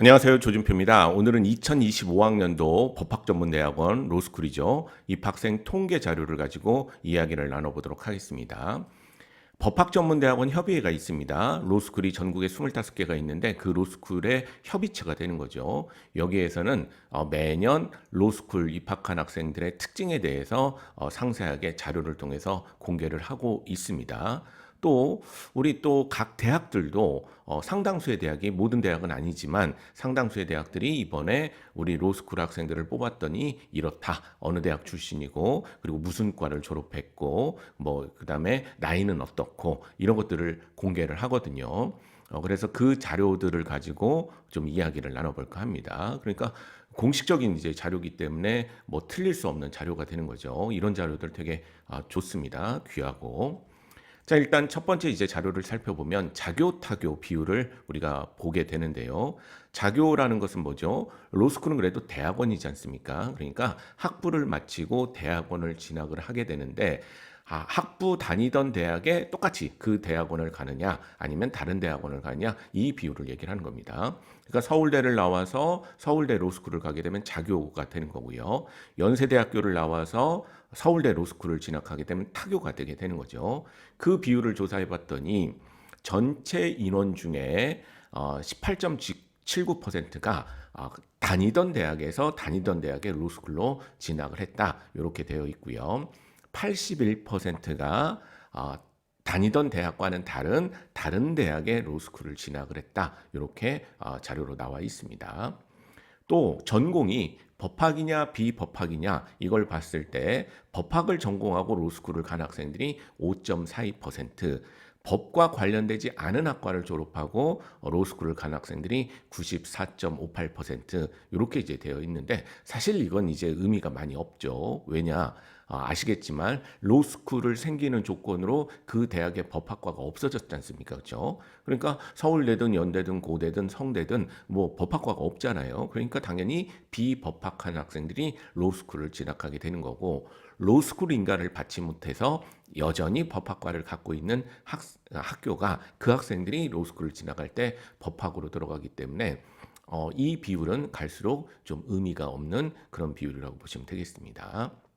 안녕하세요. 조준표입니다. 오늘은 2025학년도 법학전문대학원 로스쿨이죠. 입학생 통계 자료를 가지고 이야기를 나눠보도록 하겠습니다. 법학전문대학원 협의회가 있습니다. 로스쿨이 전국에 25개가 있는데 그 로스쿨의 협의체가 되는 거죠. 여기에서는 어, 매년 로스쿨 입학한 학생들의 특징에 대해서 어, 상세하게 자료를 통해서 공개를 하고 있습니다. 또 우리 또 각 대학들도 어, 상당수의 대학이 모든 대학은 아니지만 상당수의 대학들이 이번에 우리 로스쿨 학생들을 뽑았더니 이렇다 어느 대학 출신이고 그리고 무슨 과를 졸업했고 뭐 그다음에 나이는 어떻고 이런 것들을 공개를 하거든요. 어, 그래서 그 자료들을 가지고 좀 이야기를 나눠볼까 합니다. 그러니까 공식적인 이제 자료기 때문에 뭐 틀릴 수 없는 자료가 되는 거죠. 이런 자료들 되게 아, 좋습니다. 귀하고. 자, 일단 첫 번째 이제 자료를 살펴보면 자교 타교 비율을 우리가 보게 되는데요. 자교라는 것은 뭐죠? 로스쿨은 그래도 대학원이지 않습니까? 그러니까 학부를 마치고 대학원을 진학을 하게 되는데 아, 학부 다니던 대학에 똑같이 그 대학원을 가느냐 아니면 다른 대학원을 가느냐 이 비율을 얘기를 하는 겁니다. 그러니까 서울대를 나와서 서울대 로스쿨을 가게 되면 자교가 되는 거고요. 연세대학교를 나와서 서울대 로스쿨을 진학하게 되면 타교가 되게 되는 거죠. 그 비율을 조사해 봤더니 전체 인원 중에 어, 18.79%가 어, 다니던 대학에서 다니던 대학의 로스쿨로 진학을 했다. 이렇게 되어 있고요. 81%가 어, 다니던 대학과는 다른 다른 대학의 로스쿨을 진학을 했다. 이렇게 어, 자료로 나와 있습니다. 또 전공이 법학이냐 비법학이냐 이걸 봤을 때 법학을 전공하고 로스쿨을 간 학생들이 5.42%, 법과 관련되지 않은 학과를 졸업하고 로스쿨을 간 학생들이 94.58% 이렇게 이제 되어 있는데 사실 이건 이제 의미가 많이 없죠. 왜냐? 아, 아시겠지만 로스쿨을 생기는 조건으로 그 대학의 법학과가 없어졌지 않습니까? 그렇죠? 그러니까 서울대든 연대든 고대든 성대든 뭐 법학과가 없잖아요. 그러니까 당연히 비법학한 학생들이 로스쿨을 진학하게 되는 거고 로스쿨 인가를 받지 못해서 여전히 법학과를 갖고 있는 학, 학교가 그 학생들이 로스쿨을 진학할 때 법학으로 들어가기 때문에 어, 이 비율은 갈수록 좀 의미가 없는 그런 비율이라고 보시면 되겠습니다.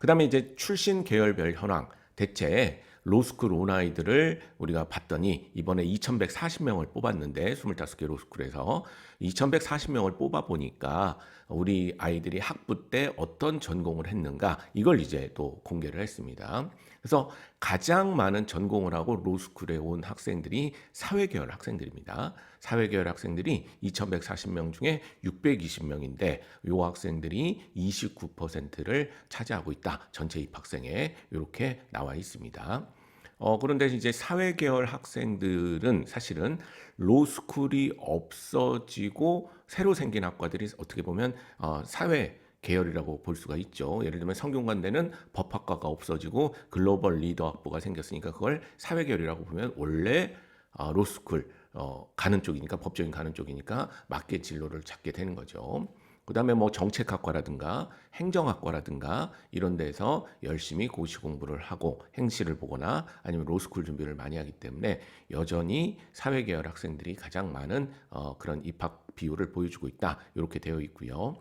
그 다음에 이제 출신 계열별 현황. 대체 로스쿨 온 아이들을 우리가 봤더니 이번에 2140명을 뽑았는데 25개 로스쿨에서 2140명을 뽑아 보니까 우리 아이들이 학부 때 어떤 전공을 했는가 이걸 이제 또 공개를 했습니다. 그래서 가장 많은 전공을 하고 로스쿨에 온 학생들이 사회계열 학생들입니다. 사회계열 학생들이 2140명 중에 620명인데 요 학생들이 29%를 차지하고 있다. 전체 입학생에 이렇게 나와 있습니다. 어, 그런데 이제 사회계열 학생들은 사실은 로스쿨이 없어지고 새로 생긴 학과들이 어떻게 보면 어, 사회 계열이라고 볼 수가 있죠. 예를 들면 성균관대는 법학과가 없어지고 글로벌 리더 학부가 생겼으니까 그걸 사회 계열이라고 보면 원래 어, 로스쿨 어, 가는 쪽이니까 법적인 가는 쪽이니까 맞게 진로를 찾게 되는 거죠. 그 다음에 뭐 정책학과라든가 행정학과라든가 이런 데서 열심히 고시 공부를 하고 행시를 보거나 아니면 로스쿨 준비를 많이 하기 때문에 여전히 사회 계열 학생들이 가장 많은 어, 그런 입학 비율을 보여주고 있다. 이렇게 되어 있고요.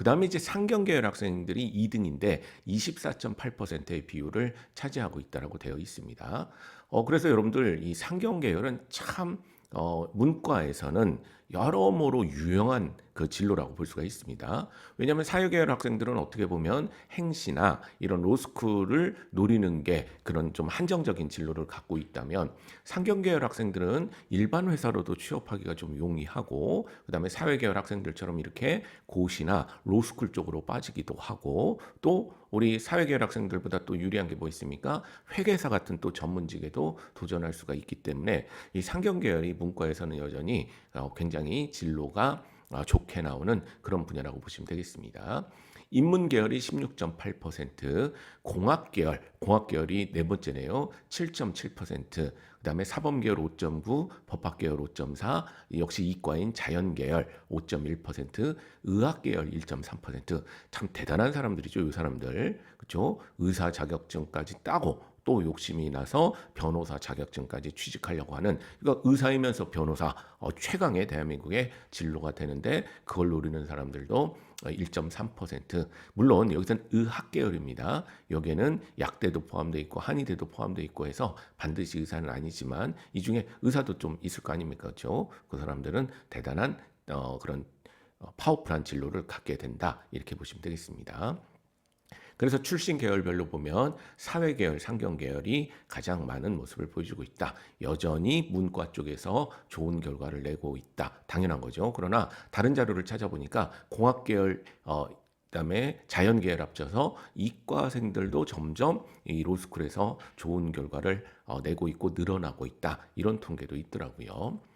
그 다음에 이제 상경계열 학생들이 2등인데 24.8%의 비율을 차지하고 있다라고 되어 있습니다. 어, 그래서 여러분들 이 상경계열은 참 어, 문과에서는 여러모로 유용한 그 진로라고 볼 수가 있습니다. 왜냐하면 사회계열 학생들은 어떻게 보면 행시나 이런 로스쿨을 노리는 게 그런 좀 한정적인 진로를 갖고 있다면 상경계열 학생들은 일반 회사로도 취업하기가 좀 용이하고 그다음에 사회계열 학생들처럼 이렇게 고시나 로스쿨 쪽으로 빠지기도 하고 또 우리 사회계열 학생들보다 또 유리한 게 뭐 있습니까? 회계사 같은 또 전문직에도 도전할 수가 있기 때문에 이 상경계열이 문과에서는 여전히 어, 굉장히 진로가 어, 좋게 나오는 그런 분야라고 보시면 되겠습니다. 인문 계열이 16.8%, 공학 계열, 공학 계열이 네 번째네요. 7.7%. 그다음에 사범 계열 5.9, 법학 계열 5.4, 역시 이과인 자연 계열 5.1%, 의학 계열 1.3%. 참 대단한 사람들이죠, 이 사람들. 그렇죠? 의사 자격증까지 따고 또 욕심이 나서 변호사 자격증까지 취직하려고 하는 그러니까 의사이면서 변호사 어, 최강의 대한민국의 진로가 되는데 그걸 노리는 사람들도 1.3% 물론 여기서는 의학 계열입니다. 여기에는 약대도 포함되어 있고 한의대도 포함되어 있고 해서 반드시 의사는 아니지만 이 중에 의사도 좀 있을 거 아닙니까? 그렇죠? 그 사람들은 대단한 어, 그런 어, 파워풀한 진로를 갖게 된다 이렇게 보시면 되겠습니다. 그래서 출신 계열별로 보면 사회 계열, 상경 계열이 가장 많은 모습을 보여주고 있다. 여전히 문과 쪽에서 좋은 결과를 내고 있다. 당연한 거죠. 그러나 다른 자료를 찾아보니까 공학 계열 어 그다음에 자연 계열 합쳐서 이과생들도 점점 이 로스쿨에서 좋은 결과를 어, 내고 있고 늘어나고 있다. 이런 통계도 있더라고요.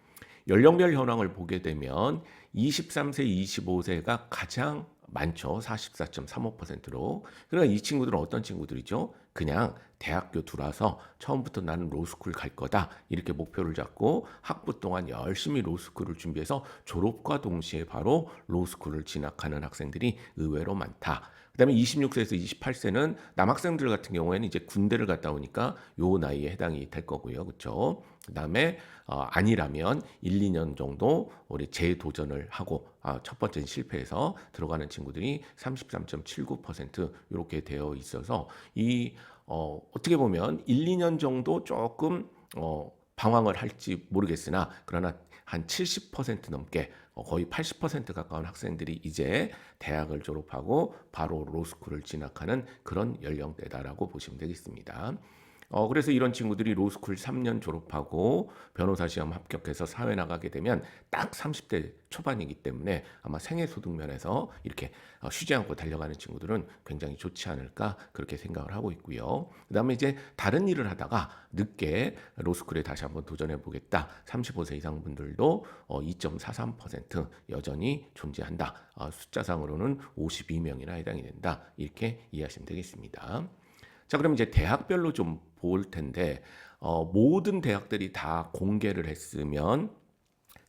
연령별 현황을 보게 되면 23세, 25세가 가장 많죠. 44.35%로. 그러니까 이 친구들은 어떤 친구들이죠? 그냥 대학교 들어와서 처음부터 나는 로스쿨 갈 거다. 이렇게 목표를 잡고 학부 동안 열심히 로스쿨을 준비해서 졸업과 동시에 바로 로스쿨을 진학하는 학생들이 의외로 많다. 그다음에 26세에서 28세는 남학생들 같은 경우에는 이제 군대를 갔다 오니까 요 나이에 해당이 될 거고요. 그렇죠? 그다음에 어, 아니라면 1, 2년 정도 우리 재도전을 하고 아, 첫 번째는 실패해서 들어가는 친구들이 33.79% 이렇게 되어 있어서 이 어, 어떻게 보면 1, 2년 정도 조금 어, 방황을 할지 모르겠으나 그러나 한 70% 넘게 어, 거의 80% 가까운 학생들이 이제 대학을 졸업하고 바로 로스쿨을 진학하는 그런 연령대다라고 보시면 되겠습니다. 어, 그래서 이런 친구들이 로스쿨 3년 졸업하고 변호사 시험 합격해서 사회 나가게 되면 딱 30대 초반이기 때문에 아마 생애 소득 면에서 이렇게 어, 쉬지 않고 달려가는 친구들은 굉장히 좋지 않을까 그렇게 생각을 하고 있고요. 그 다음에 이제 다른 일을 하다가 늦게 로스쿨에 다시 한번 도전해 보겠다. 35세 이상 분들도 어, 2.43% 여전히 존재한다. 어, 숫자상으로는 52명이나 해당이 된다. 이렇게 이해하시면 되겠습니다. 자, 그럼 이제 대학별로 좀 볼 텐데 어, 모든 대학들이 다 공개를 했으면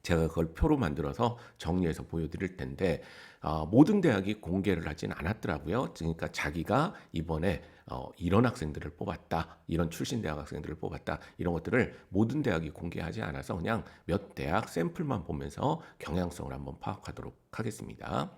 제가 그걸 표로 만들어서 정리해서 보여드릴 텐데 어, 모든 대학이 공개를 하진 않았더라고요. 그러니까 자기가 이번에 어, 이런 학생들을 뽑았다, 이런 출신 대학 학생들을 뽑았다, 이런 것들을 모든 대학이 공개하지 않아서 그냥 몇 대학 샘플만 보면서 경향성을 한번 파악하도록 하겠습니다.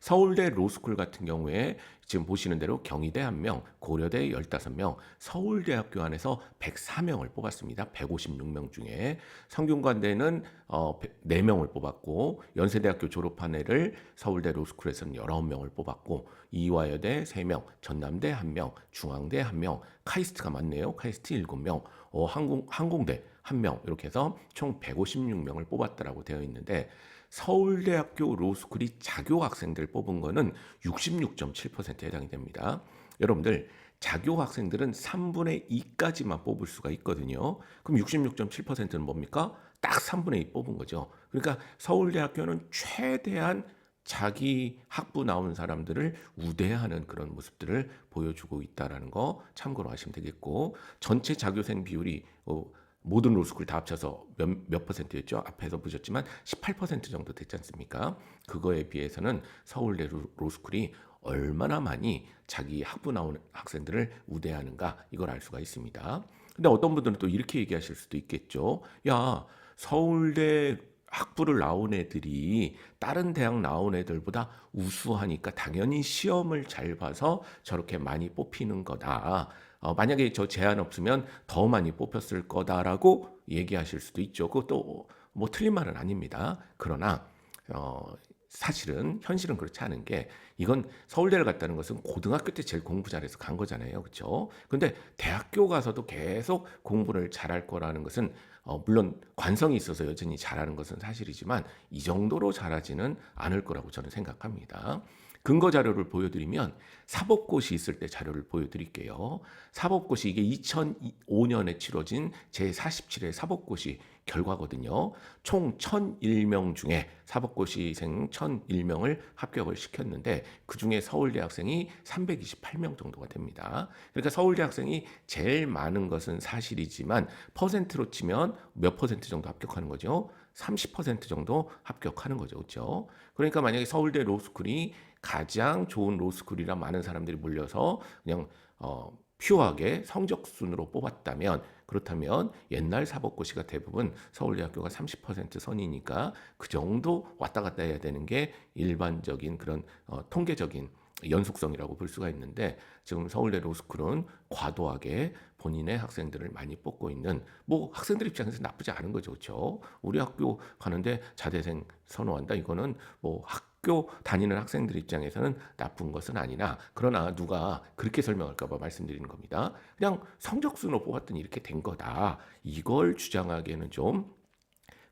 서울대 로스쿨 같은 경우에 지금 보시는 대로 경희대 1명, 고려대 15명, 서울대학교 안에서 104명을 뽑았습니다. 156명 중에 성균관대는 어, 4명을 뽑았고 연세대학교 졸업한 애를 서울대 로스쿨에서는 19명을 뽑았고 이화여대 3명, 전남대 1명, 중앙대 1명, 카이스트가 많네요. 카이스트 7명, 어, 항공, 항공대 1명 이렇게 해서 총 156명을 뽑았다라고 되어 있는데 서울대학교 로스쿨이 자교 학생들 뽑은 거는 66.7%에 해당이 됩니다. 여러분들 자교 학생들은 3분의 2까지만 뽑을 수가 있거든요. 그럼 66.7%는 뭡니까? 딱 3분의 2 뽑은 거죠. 그러니까 서울대학교는 최대한 자기 학부 나온 사람들을 우대하는 그런 모습들을 보여주고 있다라는 거 참고로 하시면 되겠고 전체 자교생 비율이 어, 모든 로스쿨 다 합쳐서 몇, 몇 퍼센트였죠? 앞에서 보셨지만 18% 정도 됐지 않습니까? 그거에 비해서는 서울대 로스쿨이 얼마나 많이 자기 학부 나온 학생들을 우대하는가 이걸 알 수가 있습니다. 근데 어떤 분들은 또 이렇게 얘기하실 수도 있겠죠. 야, 서울대 학부를 나온 애들이 다른 대학 나온 애들보다 우수하니까 당연히 시험을 잘 봐서 저렇게 많이 뽑히는 거다. 어, 만약에 저 제한 없으면 더 많이 뽑혔을 거다라고 얘기하실 수도 있죠. 그것도 뭐 틀린 말은 아닙니다. 그러나 어, 사실은 현실은 그렇지 않은 게 이건 서울대를 갔다는 것은 고등학교 때 제일 공부 잘해서 간 거잖아요. 그렇죠? 근데 대학교 가서도 계속 공부를 잘할 거라는 것은 어, 물론 관성이 있어서 여전히 잘하는 것은 사실이지만 이 정도로 잘하지는 않을 거라고 저는 생각합니다. 근거 자료를 보여드리면 사법고시 있을 때 자료를 보여드릴게요. 사법고시 이게 2005년에 치러진 제47회 사법고시 결과거든요. 총 1001명 중에 사법고시생 1001명을 합격을 시켰는데 그 중에 서울대 학생이 328명 정도가 됩니다. 그러니까 서울대 학생이 제일 많은 것은 사실이지만 퍼센트로 치면 몇 퍼센트 정도 합격하는 거죠? 30% 정도 합격하는 거죠. 그렇죠? 그러니까 만약에 서울대 로스쿨이 가장 좋은 로스쿨이라 많은 사람들이 몰려서 그냥 어 퓨어하게 성적 순으로 뽑았다면 그렇다면 옛날 사법고시가 대부분 서울대학교가 30% 선이니까 그 정도 왔다 갔다 해야 되는 게 일반적인 그런 어, 통계적인 연속성이라고 볼 수가 있는데 지금 서울대 로스쿨은 과도하게 본인의 학생들을 많이 뽑고 있는 뭐 학생들 입장에서 나쁘지 않은 거죠, 그렇죠? 우리 학교 가는데 자대생 선호한다 이거는 뭐 학교 다니는 학생들 입장에서는 나쁜 것은 아니나 그러나 누가 그렇게 설명할까 봐 말씀드리는 겁니다. 그냥 성적 순으로 뽑았더니 이렇게 된 거다. 이걸 주장하기에는 좀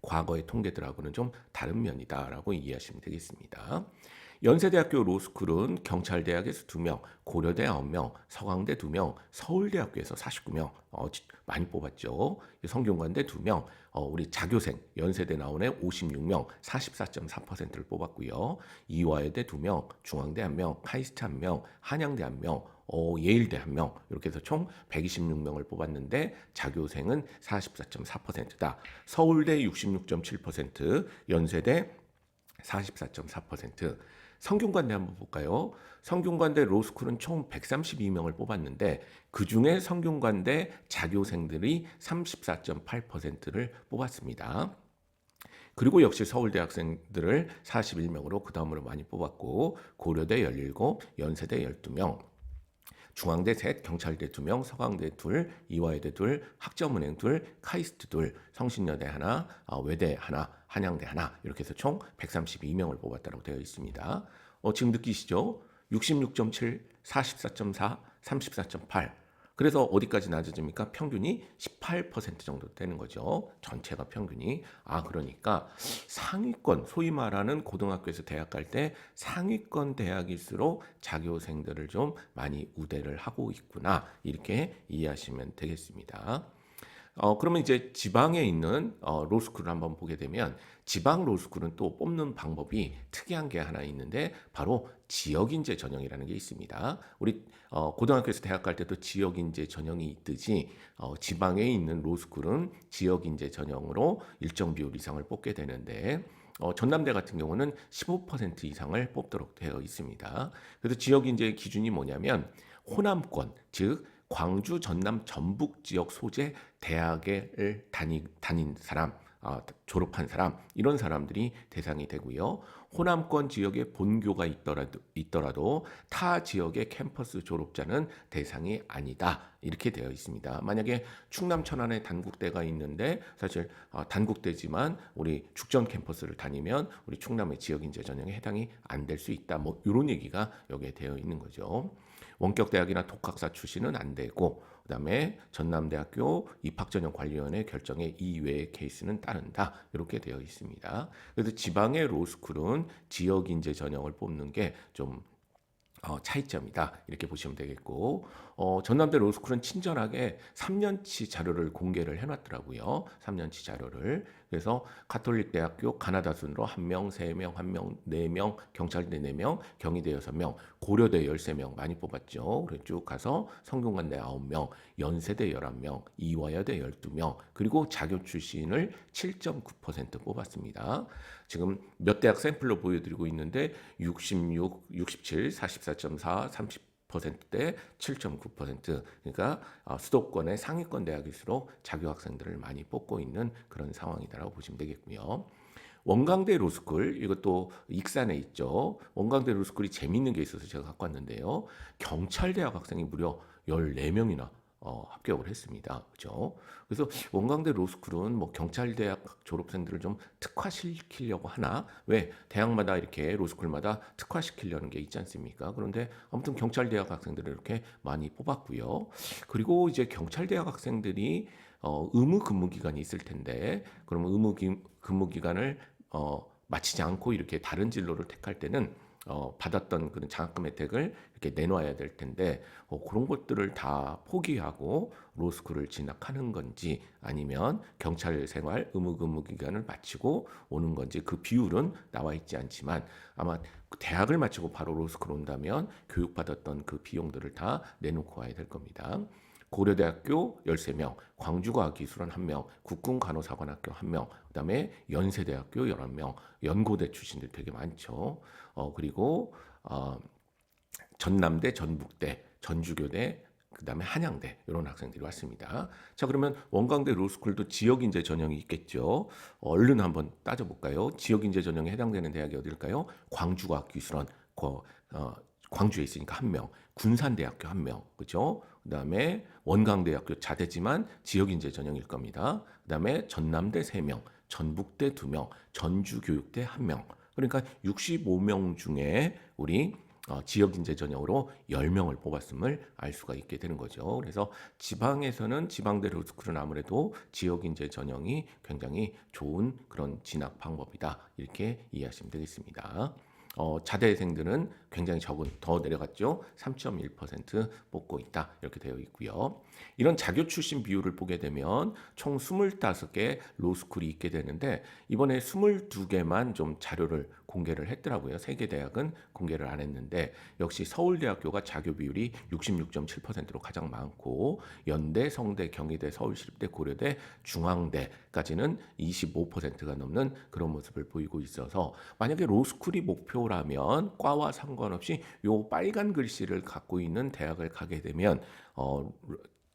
과거의 통계들하고는 좀 다른 면이다라고 이해하시면 되겠습니다. 연세대학교 로스쿨은 경찰대학에서 2명, 고려대 9명, 서강대 2명, 서울대학교에서 49명 어, 많이 뽑았죠. 성균관대 2명, 어, 우리 자교생 연세대 나온 애 56명, 44.4%를 뽑았고요. 이화여대 2명, 중앙대 1명, 카이스트 1명, 한양대 1명, 어, 예일대 1명 이렇게 해서 총 126명을 뽑았는데 자교생은 44.4%다. 서울대 66.7%, 연세대 44.4%. 성균관대 한번 볼까요? 성균관대 로스쿨은 총 132명을 뽑았는데 그 중에 성균관대 자교생들이 34.8%를 뽑았습니다. 그리고 역시 서울대 학생들을 41명으로 그 다음으로 많이 뽑았고 고려대 17, 연세대 12명, 중앙대 셋, 경찰대 두 명, 서강대 둘, 이화여대 둘, 학점은행 둘, 카이스트 둘, 성신여대 하나, 어, 외대 하나, 한양대 하나 이렇게 해서 총 132명을 뽑았다고 되어 있습니다. 어, 지금 느끼시죠? 66.7, 44.4, 34.8. 그래서 어디까지 낮아집니까? 평균이 18% 정도 되는 거죠. 전체가 평균이. 아, 그러니까 상위권, 소위 말하는 고등학교에서 대학 갈 때 상위권 대학일수록 자교생들을 좀 많이 우대를 하고 있구나. 이렇게 이해하시면 되겠습니다. 어, 그러면 이제 지방에 있는 어, 로스쿨을 한번 보게 되면 지방 로스쿨은 또 뽑는 방법이 특이한 게 하나 있는데 바로 지역인재 전형이라는 게 있습니다. 우리 어, 고등학교에서 대학 갈 때도 지역인재 전형이 있듯이 어, 지방에 있는 로스쿨은 지역인재 전형으로 일정 비율 이상을 뽑게 되는데 어, 전남대 같은 경우는 15% 이상을 뽑도록 되어 있습니다. 그래서 지역인재의 기준이 뭐냐면 호남권, 즉 광주, 전남, 전북 지역 소재 대학을 다니, 다닌 사람, 어, 졸업한 사람 이런 사람들이 대상이 되고요. 호남권 지역에 본교가 있더라도, 있더라도 타 지역의 캠퍼스 졸업자는 대상이 아니다 이렇게 되어 있습니다. 만약에 충남 천안에 단국대가 있는데 사실 어, 단국대지만 우리 죽전 캠퍼스를 다니면 우리 충남의 지역 인재 전형에 해당이 안 될 수 있다. 뭐 이런 얘기가 여기에 되어 있는 거죠. 원격 대학이나 독학사 출신은 안 되고 그다음에 전남대학교 입학전형관리위원회 결정에 이외의 케이스는 따른다 이렇게 되어 있습니다. 그래서 지방의 로스쿨은 지역 인재 전형을 뽑는 게좀 어, 차이점이다 이렇게 보시면 되겠고 어, 전남대 로스쿨은 친절하게 3년치 자료를 공개를 해놨더라고요. 3년치 자료를 그래서 가톨릭 대학교 가나다 순으로 한 명, 세 명, 한 명, 네 명, 경찰대 네 명, 경희대 여섯 명, 고려대 열세 명 많이 뽑았죠. 그래 쭉 가서 성균관대 아홉 명, 연세대 열한 명, 이화여대 열두 명, 그리고 자교 출신을 7.9% 뽑았습니다. 지금 몇 대학 샘플로 보여드리고 있는데 66, 67, 44.4, 30 10%대 7.9% 그러니까 어, 수도권의 상위권 대학일수록 자교 학생들을 많이 뽑고 있는 그런 상황이다라고 보시면 되겠고요. 원광대 로스쿨 이것도 익산에 있죠. 원광대 로스쿨이 재밌는 게 있어서 제가 갖고 왔는데요. 경찰대학 학생이 무려 14명이나 어, 합격을 했습니다. 그죠? 그래서 원광대 로스쿨은 뭐 경찰대학 졸업생들을 좀 특화시키려고 하나? 왜 대학마다 이렇게 로스쿨마다 특화시키려는 게 있지 않습니까? 그런데 아무튼 경찰대학 학생들을 이렇게 많이 뽑았고요. 그리고 이제 경찰대학 학생들이 어, 의무 근무 기간이 있을 텐데, 그러면 의무 기, 근무 기간을 어, 마치지 않고 이렇게 다른 진로를 택할 때는 어, 받았던 그런 장학금 혜택을 이렇게 내놔야 될 텐데 어, 그런 것들을 다 포기하고 로스쿨을 진학하는 건지 아니면 경찰 생활 의무 근무 기간을 마치고 오는 건지 그 비율은 나와 있지 않지만 아마 대학을 마치고 바로 로스쿨 온다면 교육받았던 그 비용들을 다 내놓고 와야 될 겁니다. 고려대학교 13명, 광주과학기술원 1명, 국군간호사관학교 1명, 그다음에 연세대학교 11명, 연고대 출신들 되게 많죠. 어, 그리고 어, 전남대, 전북대, 전주교대, 그다음에 한양대 이런 학생들이 왔습니다. 자 그러면 원광대 로스쿨도 지역 인재 전형이 있겠죠. 얼른 한번 따져볼까요? 지역 인재 전형에 해당되는 대학이 어딜까요? 광주과학기술원 거, 어, 광주에 있으니까 한 명, 군산대학교 한 명, 그죠? 그다음에 원광대학교 자대지만 지역 인재 전형일 겁니다. 그다음에 전남대 세 명, 전북대 두 명, 전주교육대 한 명. 그러니까 65명 중에 우리 어, 지역 인재 전형으로 10명을 뽑았음을 알 수가 있게 되는 거죠. 그래서 지방에서는 지방대 로 스쿨은 아무래도 지역 인재 전형이 굉장히 좋은 그런 진학 방법이다. 이렇게 이해하시면 되겠습니다. 어, 자대생들은 굉장히 적은 더 내려갔죠. 3.1% 뽑고 있다. 이렇게 되어 있고요. 이런 자교 출신 비율을 보게 되면 총 25개 로스쿨이 있게 되는데 이번에 22개만 좀 자료를 공개를 했더라고요. 세 개 대학은 공개를 안 했는데 역시 서울대학교가 자교 비율이 66.7%로 가장 많고 연대, 성대, 경희대, 서울시립대, 고려대, 중앙대까지는 25%가 넘는 그런 모습을 보이고 있어서 만약에 로스쿨이 목표라면 과와 상관없이 요 빨간 글씨를 갖고 있는 대학을 가게 되면 어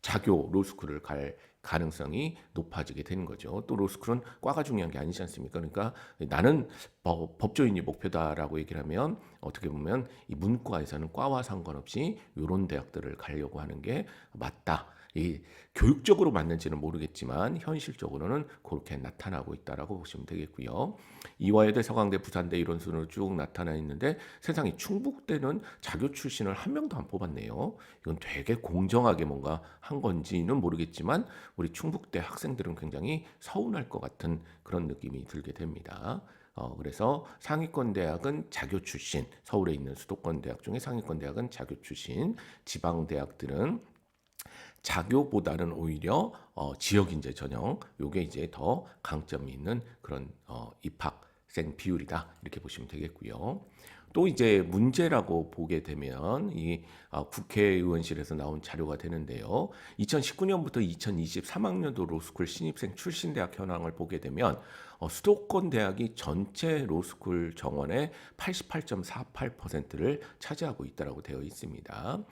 자교 로스쿨을 갈 가능성이 높아지게 되는 거죠. 또 로스쿨은 과가 중요한 게 아니지 않습니까? 그러니까 나는 법, 법조인이 목표다라고 얘기를 하면 어떻게 보면 이 문과에서는 과와 상관없이 이런 대학들을 가려고 하는 게 맞다. 이 교육적으로 맞는지는 모르겠지만 현실적으로는 그렇게 나타나고 있다라고 보시면 되겠고요. 이화여대, 서강대, 부산대 이런 순으로 쭉 나타나 있는데 세상에 충북대는 자교 출신을 한 명도 안 뽑았네요. 이건 되게 공정하게 뭔가 한 건지는 모르겠지만 우리 충북대 학생들은 굉장히 서운할 것 같은 그런 느낌이 들게 됩니다. 어, 그래서 상위권 대학은 자교 출신, 서울에 있는 수도권 대학 중에 상위권 대학은 자교 출신, 지방 대학들은 자교보다는 오히려 어, 지역 인재 전형 요게 이제 더 강점이 있는 그런 어, 입학생 비율이다 이렇게 보시면 되겠고요. 또 이제 문제라고 보게 되면 이 어, 국회의원실에서 나온 자료가 되는데요. 2019년부터 2023학년도 로스쿨 신입생 출신 대학 현황을 보게 되면 어, 수도권 대학이 전체 로스쿨 정원의 88.48%를 차지하고 있다라고 되어 있습니다.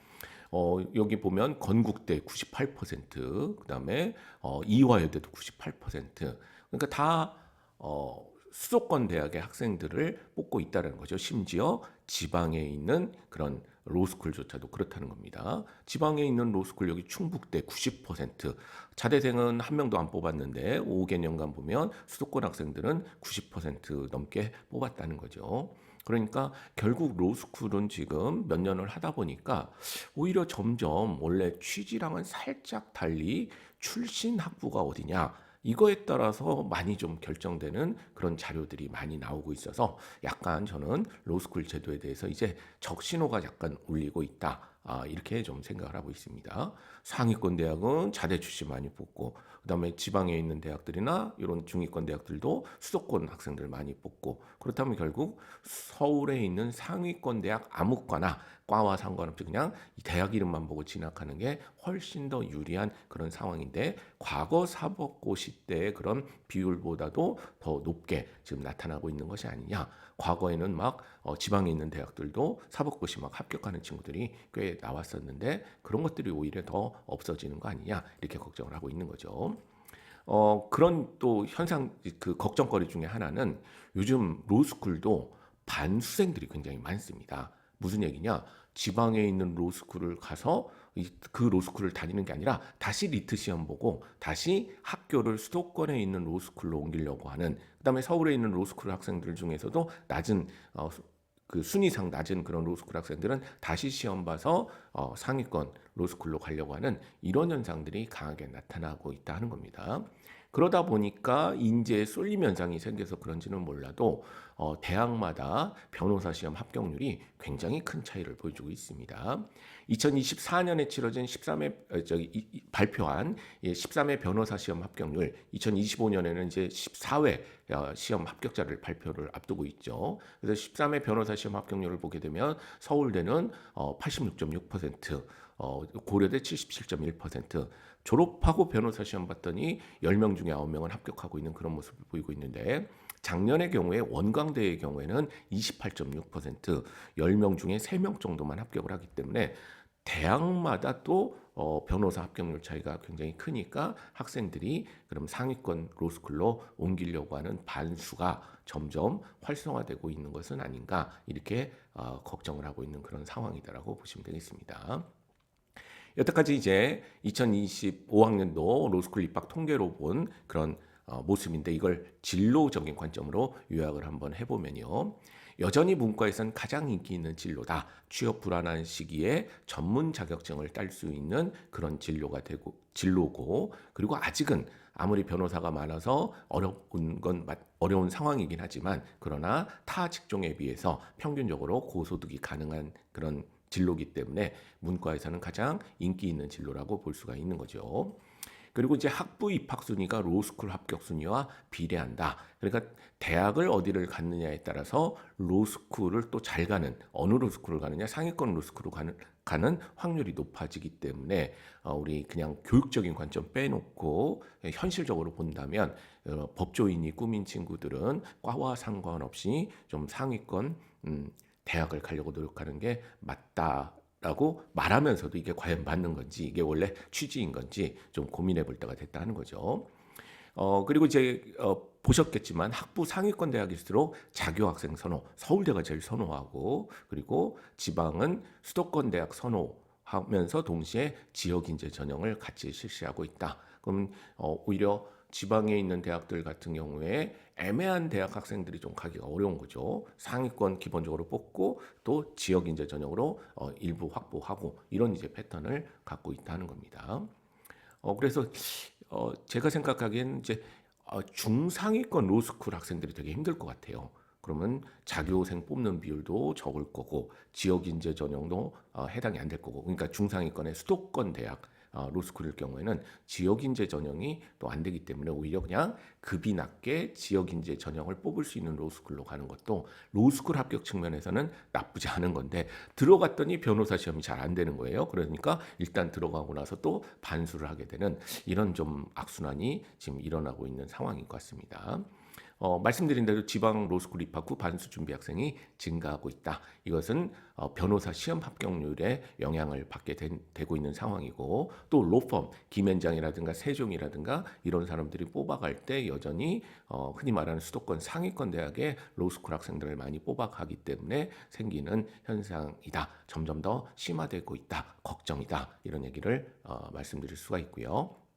어, 여기 보면 건국대 98%, 그다음에 어, 이화여대도 98%. 그러니까 다 어, 수도권 대학의 학생들을 뽑고 있다는 거죠. 심지어 지방에 있는 그런 로스쿨조차도 그렇다는 겁니다. 지방에 있는 로스쿨 여기 충북대 90%, 자대생은 한 명도 안 뽑았는데 5개년간 보면 수도권 학생들은 90% 넘게 뽑았다는 거죠. 그러니까 결국 로스쿨은 지금 몇 년을 하다 보니까 오히려 점점 원래 취지랑은 살짝 달리 출신 학부가 어디냐 이거에 따라서 많이 좀 결정되는 그런 자료들이 많이 나오고 있어서 약간 저는 로스쿨 제도에 대해서 이제 적신호가 약간 울리고 있다. 아, 이렇게 좀 생각을 하고 있습니다. 상위권 대학은 자대 출신 많이 뽑고 그 다음에 지방에 있는 대학들이나 이런 중위권 대학들도 수도권 학생들 많이 뽑고 그렇다면 결국 서울에 있는 상위권 대학 아무 과나 과와 상관없이 그냥 이 대학 이름만 보고 진학하는 게 훨씬 더 유리한 그런 상황인데 과거 사법고시 때의 그런 비율보다도 더 높게 지금 나타나고 있는 것이 아니냐. 과거에는 막 어, 지방에 있는 대학들도 사법고시 막 합격하는 친구들이 꽤 나왔었는데 그런 것들이 오히려 더 없어지는 거 아니냐 이렇게 걱정을 하고 있는 거죠. 어, 그런 또 현상 그 걱정거리 중에 하나는 요즘 로스쿨도 반수생들이 굉장히 많습니다. 무슨 얘기냐? 지방에 있는 로스쿨을 가서 그 로스쿨을 다니는 게 아니라 다시 리트 시험 보고 다시 학교를 수도권에 있는 로스쿨로 옮기려고 하는 그다음에 서울에 있는 로스쿨 학생들 중에서도 낮은 어, 그 순위상 낮은 그런 로스쿨 학생들은 다시 시험 봐서 어, 상위권 로스쿨로 가려고 하는 이런 현상들이 강하게 나타나고 있다 하는 겁니다. 그러다 보니까 인재에 쏠림 현상이 생겨서 그런지는 몰라도 어, 대학마다 변호사 시험 합격률이 굉장히 큰 차이를 보여주고 있습니다. 2024년에 치러진 13회 어, 저기 이, 이, 발표한 예, 13회 변호사 시험 합격률, 2025년에는 이제 14회 어, 시험 합격자를 발표를 앞두고 있죠. 그래서 13회 변호사 시험 합격률을 보게 되면 서울대는 어, 86.6%, 어, 고려대 77.1%, 졸업하고 변호사 시험 봤더니 10명 중에 9명은 합격하고 있는 그런 모습을 보이고 있는데 작년의 경우에 원광대의 경우에는 28.6% 10명 중에 3명 정도만 합격을 하기 때문에 대학마다 또 어, 변호사 합격률 차이가 굉장히 크니까 학생들이 그럼 상위권 로스쿨로 옮기려고 하는 반수가 점점 활성화되고 있는 것은 아닌가 이렇게 어, 걱정을 하고 있는 그런 상황이다라고 보시면 되겠습니다. 여태까지 이제 2025학년도 로스쿨 입학 통계로 본 그런 어, 모습인데 이걸 진로적인 관점으로 요약을 한번 해보면요. 여전히 문과에선 가장 인기 있는 진로다. 취업 불안한 시기에 전문 자격증을 딸 수 있는 그런 진로가 되고 진로고 그리고 아직은 아무리 변호사가 많아서 어려운 건 맞- 어려운 상황이긴 하지만 그러나 타 직종에 비해서 평균적으로 고소득이 가능한 그런 진로기 때문에 문과에서는 가장 인기 있는 진로라고 볼 수가 있는 거죠. 그리고 이제 학부 입학 순위가 로스쿨 합격 순위와 비례한다. 그러니까 대학을 어디를 갔느냐에 따라서 로스쿨을 또 잘 가는 어느 로스쿨을 가느냐 상위권 로스쿨을 가는 가는 확률이 높아지기 때문에 어, 우리 그냥 교육적인 관점 빼놓고 현실적으로 본다면 어, 법조인이 꾸민 친구들은 과와 상관없이 좀 상위권 음, 대학을 가려고 노력하는 게 맞다. 라고 말하면서도 이게 과연 맞는 건지 이게 원래 취지인 건지 좀 고민해 볼 때가 됐다 하는 거죠. 어 그리고 이제 어, 보셨겠지만 학부 상위권 대학일수록 자교 학생 선호 서울대가 제일 선호하고 그리고 지방은 수도권 대학 선호하면서 동시에 지역 인재 전형을 같이 실시하고 있다. 그럼 어, 오히려 지방에 있는 대학들 같은 경우에 애매한 대학 학생들이 좀 가기가 어려운 거죠. 상위권 기본적으로 뽑고 또 지역 인재 전형으로 어, 일부 확보하고 이런 이제 패턴을 갖고 있다는 겁니다. 어, 그래서 어, 제가 생각하기에는 이제 어, 중상위권 로스쿨 학생들이 되게 힘들 것 같아요. 그러면 자교생 뽑는 비율도 적을 거고 지역 인재 전형도 어, 해당이 안 될 거고 그러니까 중상위권의 수도권 대학 어, 로스쿨일 경우에는 지역 인재 전형이 또 안 되기 때문에 오히려 그냥 급이 낮게 지역 인재 전형을 뽑을 수 있는 로스쿨로 가는 것도 로스쿨 합격 측면에서는 나쁘지 않은 건데 들어갔더니 변호사 시험이 잘 안 되는 거예요. 그러니까 일단 들어가고 나서 또 반수를 하게 되는 이런 좀 악순환이 지금 일어나고 있는 상황인 것 같습니다. 어, 말씀드린 대로 지방 로스쿨 입학 후 반수 준비 학생이 증가하고 있다. 이것은 어, 변호사 시험 합격률에 영향을 받게 된, 되고 있는 상황이고 또 로펌, 김현장이라든가 세종이라든가 이런 사람들이 뽑아갈 때 여전히 어, 흔히 말하는 수도권 상위권 대학의 로스쿨 학생들을 많이 뽑아가기 때문에 생기는 현상이다. 점점 더 심화되고 있다. 걱정이다. 이런 얘기를 어, 말씀드릴 수가 있고요.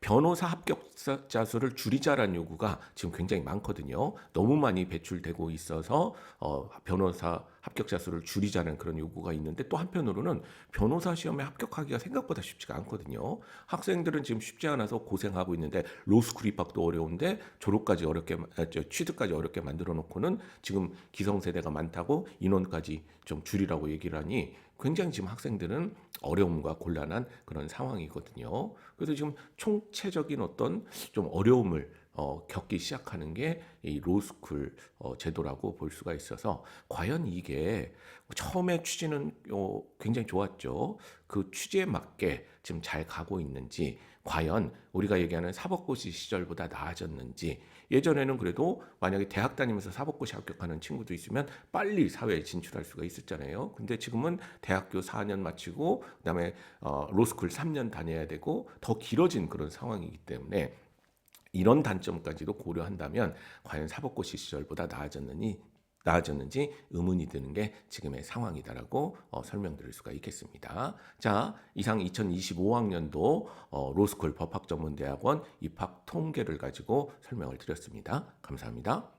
변호사 합격자 수를 줄이자라는 요구가 지금 굉장히 많거든요. 너무 많이 배출되고 있어서 어, 변호사 합격자 수를 줄이자는 그런 요구가 있는데 또 한편으로는 변호사 시험에 합격하기가 생각보다 쉽지가 않거든요. 학생들은 지금 쉽지 않아서 고생하고 있는데 로스쿨 입학도 어려운데 졸업까지 어렵게 마- 아, 저, 취득까지 어렵게 만들어 놓고는 지금 기성세대가 많다고 인원까지 좀 줄이라고 얘기를 하니 굉장히 지금 학생들은 어려움과 곤란한 그런 상황이거든요. 그래서 지금 총체적인 어떤 좀 어려움을 어, 겪기 시작하는 게 이 로스쿨 어, 제도라고 볼 수가 있어서 과연 이게 처음에 취지는 어, 굉장히 좋았죠. 그 취지에 맞게 지금 잘 가고 있는지 과연 우리가 얘기하는 사법고시 시절보다 나아졌는지 예전에는 그래도 만약에 대학 다니면서 사법고시 합격하는 친구도 있으면 빨리 사회에 진출할 수가 있었잖아요. 근데 지금은 대학교 4년 마치고 그다음에 어, 로스쿨 3년 다녀야 되고 더 길어진 그런 상황이기 때문에 이런 단점까지도 고려한다면 과연 사법고시 시절보다 나아졌느니 나아졌는지 의문이 드는 게 지금의 상황이다라고 어, 설명드릴 수가 있겠습니다. 자, 이상 2025학년도 어, 로스쿨 법학전문대학원 입학 통계를 가지고 설명을 드렸습니다. 감사합니다.